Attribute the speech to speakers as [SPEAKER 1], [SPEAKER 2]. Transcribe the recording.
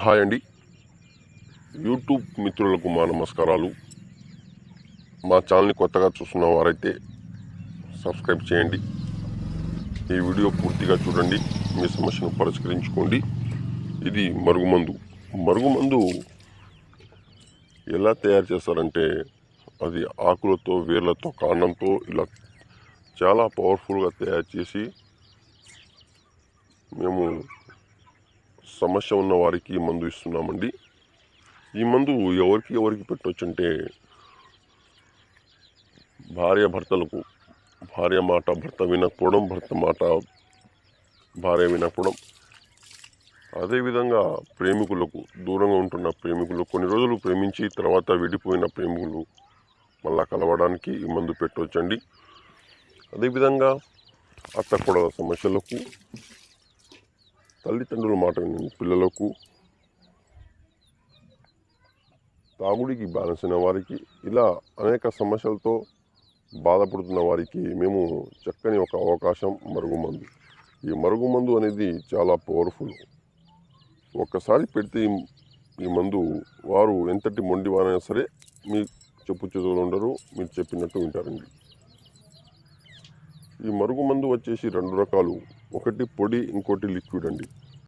[SPEAKER 1] Hi అండి. YouTube మిత్రులకు మా నమస్కారాలు. మా ఛానల్ని కొత్తగా చూస్తున్న వారైతే సబ్స్క్రైబ్ చేయండి. ఈ వీడియో పూర్తిగా చూడండి. మీ సమస్యను పరిష్కరించుకోండి. ఇది మరుగుమందు. మరుగుమందు ఎలా తయారు చేస్తారంటే అది ఆకులతో వేర్లతో కాండంతో ఇలా చాలా పవర్ఫుల్గా తయారు చేసి మేము సమస్య ఉన్న వారికి ఈ మందు ఇస్తున్నామండి. ఈ మందు ఎవరికి ఎవరికి పెట్టవచ్చు అంటే భార్య భర్తలకు భార్య మాట భర్త వినకపోవడం భర్త మాట భార్య వినకపోవడం. అదేవిధంగా ప్రేమికులకు దూరంగా ఉంటున్న ప్రేమికులు కొన్ని రోజులు ప్రేమించి తర్వాత విడిపోయిన ప్రేమికులు మళ్ళా కలవడానికి ఈ మందు పెట్టవచ్చండి అదేవిధంగా అత్త కూడా సమస్యలకు తల్లిదండ్రుల మాట వినండి పిల్లలకు తాగుడికి బానిసిన వారికి ఇలా అనేక సమస్యలతో బాధపడుతున్న వారికి మేము చక్కని ఒక అవకాశం మరుగుమందు. ఈ మరుగుమందు అనేది చాలా పవర్ఫుల్ ఒక్కసారి పెడితే ఈ- మందు వారు ఎంతటి మొండివారైనా సరే మీ చెప్పు చదువులు ఉండరు మీరు చెప్పినట్టు వింటారండి. ఈ మరుగుమందు వచ్చేసి రెండు రకాలు. ఒకటి పొడి ఇంకోటి లిక్విడ్ అండి.